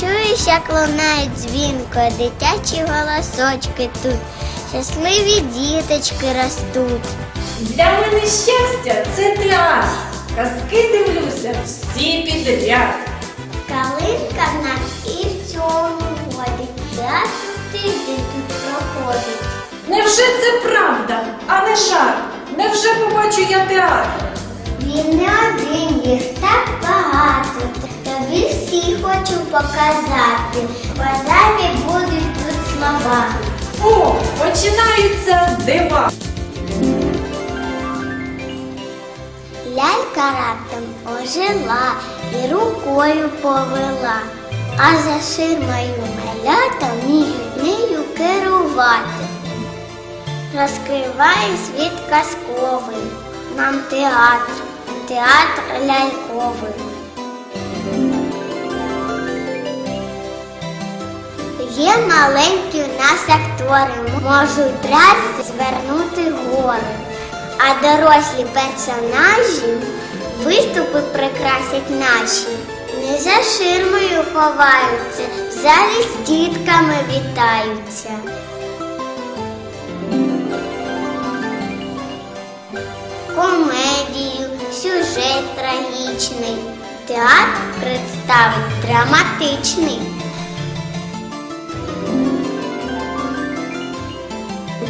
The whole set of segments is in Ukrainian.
чуєш, як лунають дзвінко, дитячі голосочки тут, щасливі діточки ростуть. Для мене щастя це театр. Казки дивлюся всі підряд. Калинка в нас і в цьому годить, театр тиждень тут проходить. Невже це правда, а не жарт? Невже побачу я театр? Він не один, їх так багато. Тобі всі хочу показати. Базарі будуть тут слова. О, починаються дива. Лялька раптом ожила і рукою повела, а за ширмою малята вміють нею керувати. Розкриває світ казковий, нам театр, театр ляльковий. Є маленькі у нас актори, можуть раз звернути гори. А дорослі персонажі виступи прикрасять наші. Не за ширмою ховаються, в залі з дітками вітаються. Сюжет трагічний, театр представить драматичний.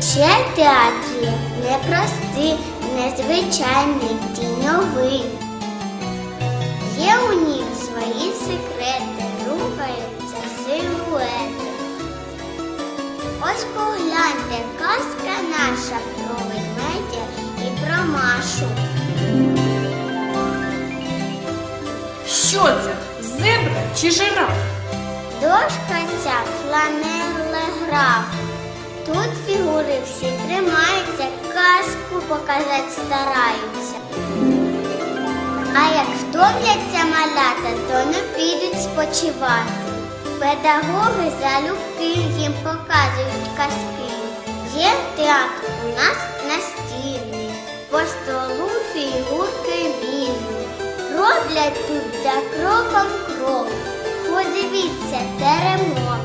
Ще театр є непростий, незвичайний, тіньовий. Є у них свої секрети, рухаються силуети. Ось погляньте, казка наша про ведмедя і про Машу. Що це? Зебра чи жираф? Дошка ця фланелеграф. Тут фігури всі тримаються, казку показати стараються. А як втомляться малята, то не підуть спочивати. Педагоги залюбки їм показують казки. Є театр у нас настільний, Тут за кроком крок. Подивіться, теремок.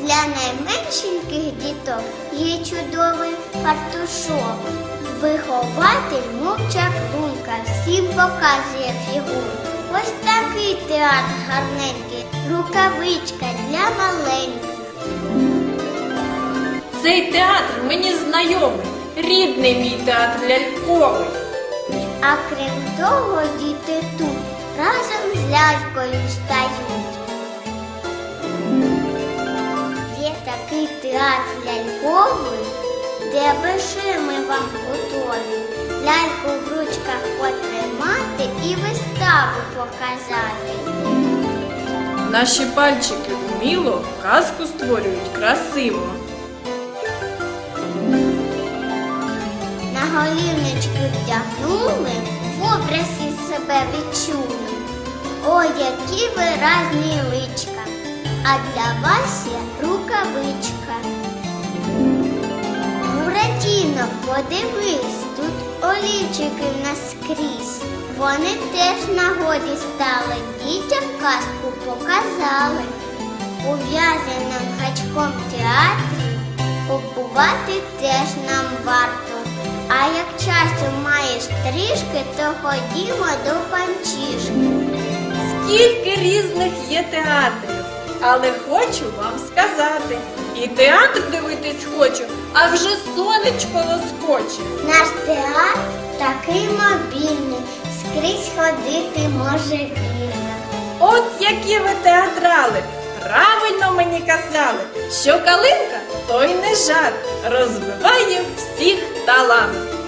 Для найменшеньких діток є чудовий фартушок. Вихователь мовчак лунка всім показує фігуру. Ось такий театр гарненький, рукавичка для маленьких. Цей театр мені знайомий, рідний мій театр ляльковий. А крім того, діти тут разом з лялькою стають. Є такий театр ляльковий, де ширми вам готові. Ляльку в ручках потримати і виставу показати. Наші пальчики вміло казку створюють красиво. На голівнички вдягнули, себе відчули. О, які виразні личка, а для вас є рукавичка. Буратіно, подивись, тут олівчики в нас скрізь. Вони теж в нагоді стали дітям казку показали. У в'язаному гачком театрі побувати теж нам варто. А як часу маєш трішки, то ходімо до панчішки. Скільки різних є театрів, але хочу вам сказати. І театр дивитись хочу, а вже сонечко лоскоче. Наш театр такий мобільний, скрізь ходити може вільно. От які ви театрали! Правильно мені казали, що калинка той не жарт, розвиває всіх талант.